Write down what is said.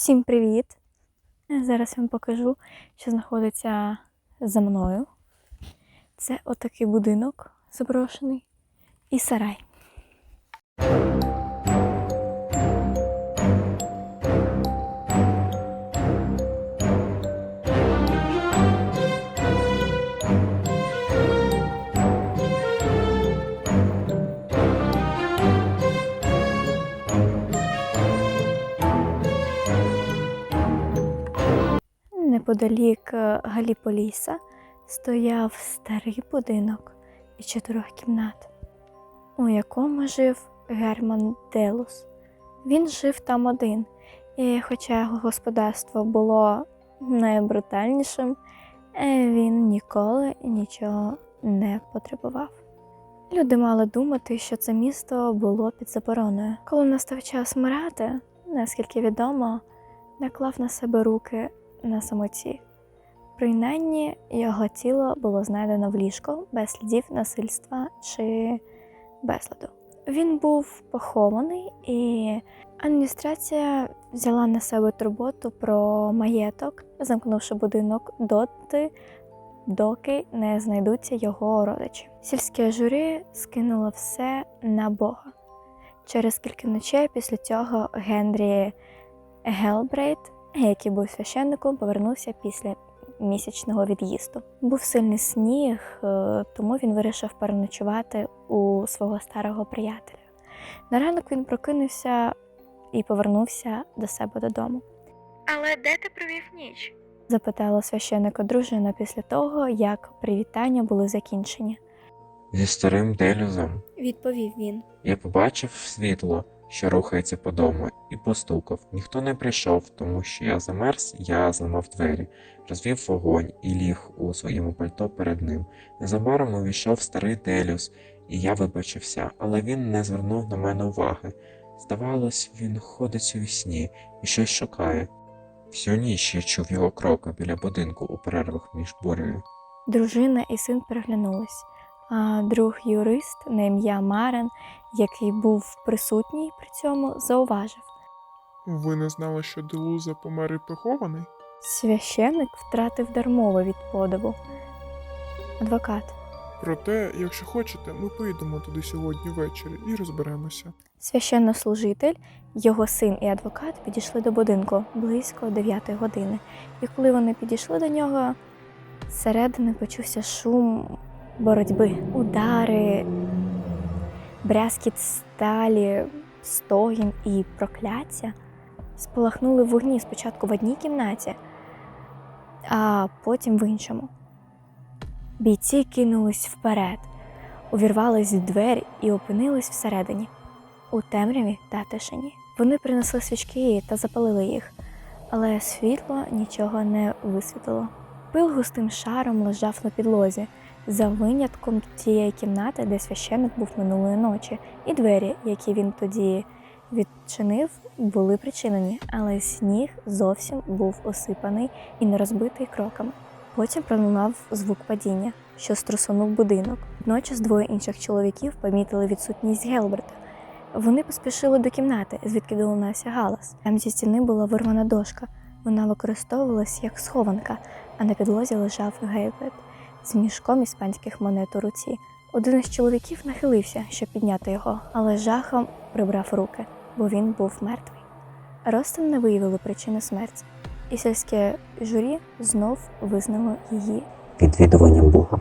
Всім привіт! Зараз я вам покажу, що знаходиться за мною. Це отакий будинок заброшений і сарай. Неподалік е, Галіполіса стояв старий будинок із чотирьох кімнат, у якому жив Герман Делус. Він жив там один, і хоча його господарство було найбрутальнішим, е, він ніколи нічого не потребував. Люди мали думати, що це місто було під забороною. Коли настав час вмирати, наскільки відомо, наклав на себе руки на самоті. Принаймні, його тіло було знайдено в ліжку без слідів насильства чи безладу. Він був похований, і адміністрація взяла на себе турботу про маєток, замкнувши будинок доти, доки не знайдуться його родичі. Сільське журі скинуло все на Бога. Через кілька ночей після цього Генрі Гелбрейт який був священником, повернувся після місячного від'їзду. Був сильний сніг, е, тому він вирішив переночувати у свого старого приятеля. На ранок він прокинувся і повернувся до себе додому. Але де ти провів ніч? запитала священника дружина після того, як привітання були закінчені. Зі старим делюзом Відповів він. я побачив світло, що рухається по дому, і постукав. Ніхто не прийшов, тому що я замерз, я зламав двері, розвів вогонь і ліг у своєму пальто перед ним. Незабаром увійшов старий делюс, і я вибачився, але він не звернув на мене уваги. Здавалось, він ходить у сні і щось шукає. Всю ніч я чув його кроки біля будинку у перервах між бурею. Дружина і син переглянулись, друг юрист на ім'я Марен, який був присутній при цьому, зауважив. Ви не знали, що Делуза помер і похований? Священник втратив дармово від подиву. Адвокат. Проте, якщо хочете, ми поїдемо туди сьогодні ввечері і розберемося. Священнослужитель, його син і адвокат підійшли до будинку близько 9 години. І коли вони підійшли до нього, зсередини почувся шум боротьби, удари, брязкіт сталі, стогін і прокляття спалахнули вогні спочатку в одній кімнаті, а потім в іншому. Бійці кинулись вперед, увірвались в двері і опинились всередині, у темряві та тишині. Вони принесли свічки та запалили їх, але світло нічого не висвітлило. Пил густим шаром лежав на підлозі, за винятком тієї кімнати, де священник був минулої ночі, і двері, які він тоді відчинив, були причинені, але сніг зовсім був осипаний і не розбитий кроками. Потім пролунав звук падіння, що струсонув будинок. Водночас двоє інших чоловіків помітили відсутність Гелберта. Вони поспішили до кімнати, звідки долунався галас. Там зі стіни була вирвана дошка. Вона використовувалась як схованка, а на підлозі лежав Гелберт з мішком іспанських монет у руці. Один із чоловіків нахилився, щоб підняти його, але жахом прибрав руки, бо він був мертвий. Ростом не виявили причини смерті, і сільське журі знов визнало її Відвідуванням Бога.